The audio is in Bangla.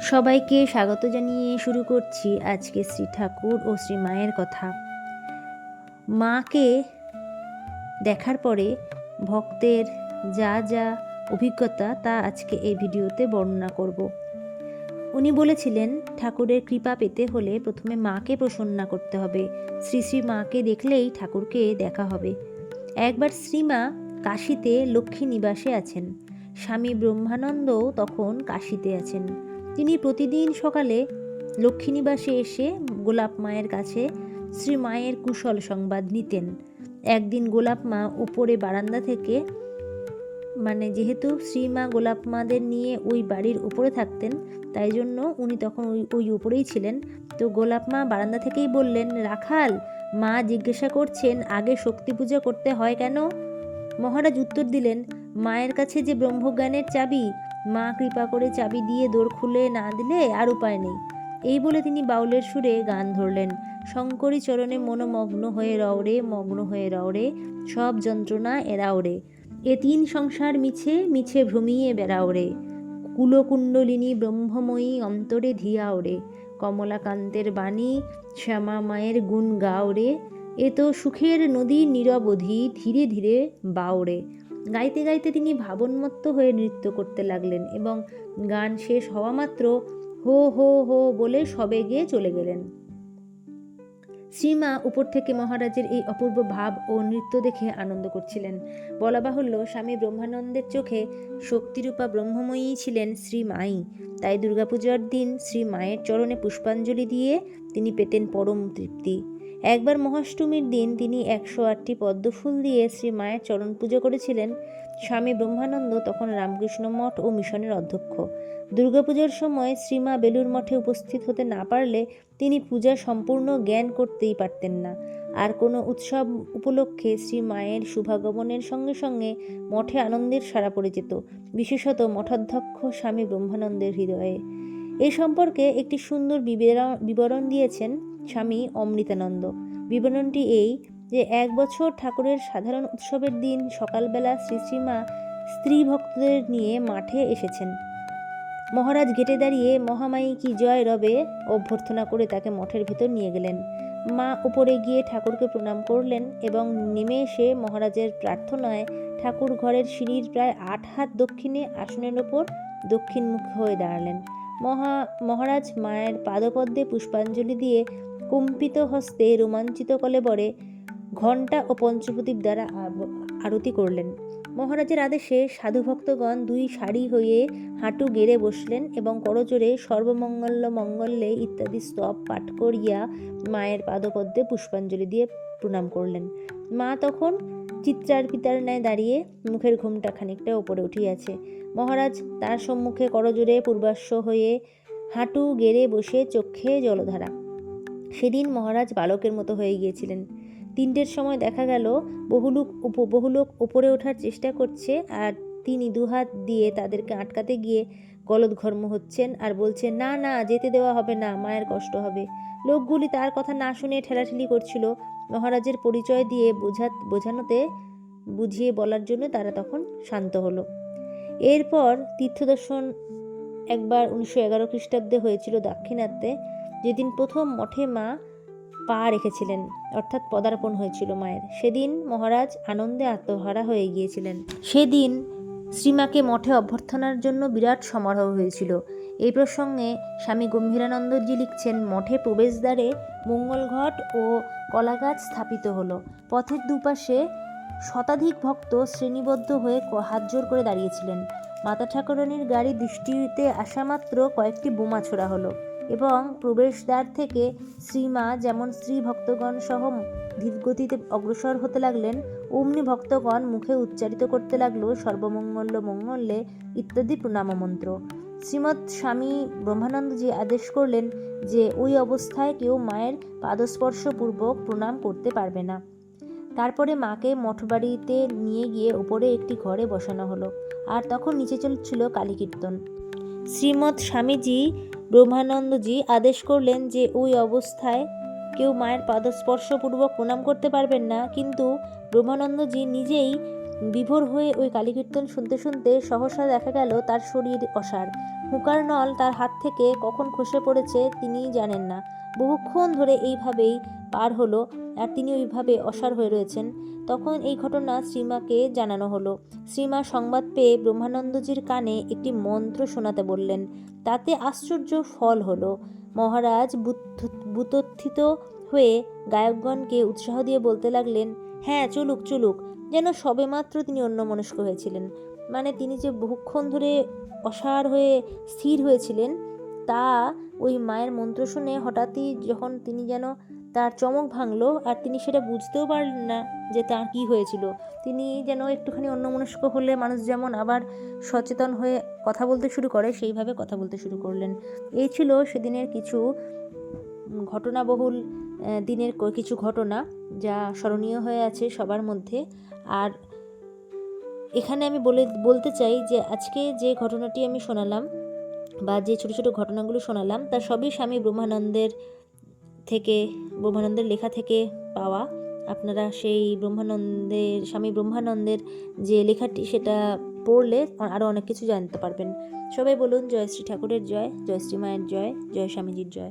সবাইকে স্বাগত জানিয়ে শুরু করছি আজকে শ্রী ঠাকুর ও শ্রী মায়ের কথা। মাকে দেখার পরে ভক্তের যা যা অভিজ্ঞতা তা আজকে এই ভিডিওতে বর্ণনা করব। উনি বলেছিলেন, ঠাকুরের কৃপা পেতে হলে প্রথমে মাকে প্রসন্না করতে হবে। শ্রী শ্রী মাকে দেখলেই ঠাকুরকে দেখা হবে। একবার শ্রীমা কাশিতে লক্ষ্মী নিবাসে আছেন। স্বামী ব্রহ্মানন্দও তখন কাশিতে আছেন। তিনি প্রতিদিন সকালে লক্ষ্মীনিবাসে এসে গোলাপ মায়ের কাছে শ্রী মায়ের কুশল সংবাদ নিতেন। একদিন গোলাপ মা উপরে বারান্দা থেকে মানে যেহেতু শ্রীমা গোলাপ মাদের নিয়ে ওই বাড়ির উপরে থাকতেন, তাই জন্য উনি তখন ওই ওই উপরেই ছিলেন। তো গোলাপ মা বারান্দা থেকেই বললেন, রাখাল, মা জিজ্ঞাসা করছেন, আগে শক্তি পূজা করতে হয় কেন? মহারাজ উত্তর দিলেন, মায়ের কাছে যে ব্রহ্মজ্ঞানের চাবি মা কৃপা করে চাবি দিয়ে দোর খুলে না দিলে আর উপায় নেই। এই বলে তিনি বাউলের সুরে গান ধরলেন। শঙ্করী চরণে মনোমগ্ন হয়ে রওরে মগ্ন হয়ে রওরে সব যন্ত্রণা এরাওরে এ তিন সংসার মিছে মিছে ভ্রমিয়ে বেড়াওরে কুলকুণ্ডলিনী ব্রহ্মময়ী অন্তরে ধিয়াওরে কমলাকান্তের বাণী শ্যামা মায়ের গুণ গাওরে এ তো সুখের নদী নিরবধি ধীরে ধীরে বাওরে গাইতে গাইতে তিনি ভাবন্মত্ত হয়ে নৃত্য করতে লাগলেন এবং গান শেষ হওয়া মাত্র হো হো হো বলে সবে গিয়ে চলে গেলেন। শ্রীমা উপর থেকে মহারাজের এই অপূর্ব ভাব ও নৃত্য দেখে আনন্দ করছিলেন। বলা বাহুল্য, স্বামী ব্রহ্মানন্দের চোখে শক্তিরূপা ব্রহ্মময়ী ছিলেন শ্রী মাই। তাই দুর্গাপূজার দিন শ্রী মায়ের চরণে পুষ্পাঞ্জলি দিয়ে তিনি পেতেন পরম তৃপ্তি। একবার মহাষ্টমীর দিন তিনি একশো আটটি পদ্মফুল দিয়ে শ্রী মায়ের চরণ পুজো করেছিলেন। স্বামী ব্রহ্মানন্দ তখন রামকৃষ্ণ মঠ ও মিশনের অধ্যক্ষ। দুর্গাপূজার সময় শ্রীমা বেলুর মঠে উপস্থিত হতে না পারলে তিনি পূজা সম্পূর্ণ জ্ঞান করতেই পারতেন না। আর কোনো উৎসব উপলক্ষে শ্রী মায়ের শুভাগমনের সঙ্গে সঙ্গে মঠে আনন্দের সারা পড়ে যেত, বিশেষত মঠাধ্যক্ষ স্বামী ব্রহ্মানন্দের হৃদয়ে। এ সম্পর্কে একটি সুন্দর বিবরণ দিয়েছেন স্বামী অমৃতানন্দ। বিবরণটি এই যে, এক বছর ঠাকুরের সাধারণ উৎসবের দিন সকালবেলা শ্রী শ্রীমা স্ত্রী ভক্তদের নিয়ে মাঠে এসেছেন। মহারাজ গেটে দাঁড়িয়ে মহামায়ী কি জয় রবে অভ্যর্থনা করে তাকে মঠের ভেতর নিয়ে গেলেন। মা উপরে গিয়ে ঠাকুরকে প্রণাম করলেন এবং নেমে এসে মহারাজের প্রার্থনায় ঠাকুর ঘরের সিঁড়ির প্রায় আট হাত দক্ষিণে আসনের ওপর দক্ষিণমুখী হয়ে দাঁড়ালেন। মহা, মহারাজ মায়ের পাদপদ্মে পুষ্পাঞ্জলি দিয়ে কম্পিত হস্তে রোমাঞ্চিত কলেবরে ঘণ্টা ও পঞ্চপ্রদীপ দ্বারা আরতি করলেন। মহারাজের আদেশে সাধুভক্তগণ দুই সারি হয়ে হাঁটু গেড়ে বসলেন এবং করজোরে সর্বমঙ্গল মঙ্গলে ইত্যাদি স্তব পাঠ করিয়া মায়ের পাদপদ্মে পুষ্পাঞ্জলি দিয়ে প্রণাম করলেন। মা তখন চিত্রার পিতার ন্যায় দাঁড়িয়ে মুখের ঘুমটা খানিকটা ওপরে উঠিয়াছে। মহারাজ তার সম্মুখে করজোরে পূর্বাশ্ব হয়ে হাঁটু গেড়ে বসে চক্ষে জলধারা সেদিন মহারাজ বালকের মতো হয়ে গিয়েছিলেন। তিনটের সময় দেখা গেল, বহুলোক উপ, বহুলোক উপরে ওঠার চেষ্টা করছে আর তিনি দুহাত দিয়ে তাদেরকে আটকাতে গিয়ে গলদঘর্ম হচ্ছেন আর বলছেন, না না, যেতে দেওয়া হবে না, মায়ের কষ্ট হবে। লোকগুলি তার কথা না শুনে ঠেলাঠেলি করছিল। মহারাজের পরিচয় দিয়ে বোঝা, বোঝানোতে, বুঝিয়ে বলার জন্য তারা তখন শান্ত হলো। এরপর তীর্থদর্শন একবার উনিশশো এগারো খ্রিস্টাব্দে হয়েছিল দাক্ষিণাত্যে। যেদিন প্রথম মঠে মা পা রেখেছিলেন, অর্থাৎ পদার্পণ হয়েছিল মায়ের, সেদিন মহারাজ আনন্দে আত্মহারা হয়ে গিয়েছিলেন। সেদিন শ্রীমাকে মঠে অভ্যর্থনার জন্য বিরাট সমারোহ হয়েছিল। এই প্রসঙ্গে স্বামী গম্ভীরানন্দজি লিখছেন, মঠে প্রবেশদ্বারে মঙ্গলঘট ও কলাগাছ স্থাপিত হলো। পথের দুপাশে শতাধিক ভক্ত শ্রেণীবদ্ধ হয়ে হাত জোর করে দাঁড়িয়েছিলেন। মাতা ঠাকুরানীর গাড়ি দৃষ্টিতে আসা মাত্র কয়েকটি বোমা ছোড়া হলো। এবং প্রবেশদ্বার থেকে শ্রীমা যেমন স্ত্রী ভক্তগণ সহ ধীরগতিতে অগ্রসর হতে লাগলেন, অমনি ভক্তগণ মুখে উচ্চারিত করতে লাগল সর্বমঙ্গল মঙ্গলে ইত্যাদি প্রণাম মন্ত্র শ্রীমৎ স্বামী ব্রহ্মানন্দজি আদেশ করলেন যে, ওই অবস্থায় কেউ মায়ের পাদস্পর্শপূর্বক প্রণাম করতে পারবে না। তারপরে মাকে মঠবাড়িতে নিয়ে গিয়ে ওপরে একটি ঘরে বসানো হলো। আর তখন নিচে চলছিল কালী কীর্তন শ্রীমৎ স্বামীজি ব্রহ্মানন্দজি আদেশ করলেন যে ওই অবস্থায় কেউ মায়ের পাদস্পর্শপূর্বক প্রণাম করতে পারবেন না। কিন্তু ব্রহ্মানন্দজি নিজেই বিভোর হয়ে ওই কালীকীর্তন শুনতে শুনতে সহসা দেখা গেল তার শরীর অসার। হুঁকার নল তার হাত থেকে কখন খসে পড়েছে তিনি জানেন না। বহুক্ষণ ধরে এইভাবেই পার হলো আর তিনি ওইভাবে অসার হয়ে রয়েছেন। তখন এই ঘটনা শ্রীমাকে জানানো হলো। শ্রীমা সংবাদ পেয়ে ব্রহ্মানন্দজির কানে একটি মন্ত্র শোনাতে বললেন, তাতে আশ্চর্য ফল হলো। মহারাজ বুতোত্থিত হয়ে গায়কগণকে উৎসাহ দিয়ে বলতে লাগলেন হ্যাঁ চলুক চলুক। যেন সবেমাত্র তিনি অন্যমনস্ক হয়েছিলেন। মানে তিনি যে বহুক্ষণ ধরে অসার হয়ে স্থির হয়েছিলেন, তা ওই মায়ের মন্ত্র শুনে হঠাৎই যখন তিনি যেন তার চমক ভাঙলো আর তিনি সেটা বুঝতেও পারলেন না যে তার কি হয়েছিল। তিনি যেন একটুখানি অন্যমনস্ক হলে মানুষ যেমন আবার সচেতন হয়ে কথা বলতে শুরু করে, সেইভাবে কথা বলতে শুরু করলেন। এই ছিল সেদিনের কিছু ঘটনাবহুল দিনের কিছু ঘটনা যা স্মরণীয় হয়ে আছে সবার মধ্যে। আর এখানে আমি বলে, বলতে চাই যে আজকে যে ঘটনাটি আমি শোনালাম বা যে ছোট ছোট ঘটনাগুলো শোনালাম তা সবই স্বামী ব্রহ্মানন্দের থেকে, ব্রহ্মানন্দের লেখা থেকে পাওয়া আপনারা সেই ব্রহ্মানন্দের, স্বামী ব্রহ্মানন্দের যে লেখাটি সেটা পড়লে আরও অনেক কিছু জানতে পারবেন। সবাই বলুন জয়শ্রী ঠাকুরের জয় জয় শ্রী মায়ের জয় জয় স্বামীজির জয়।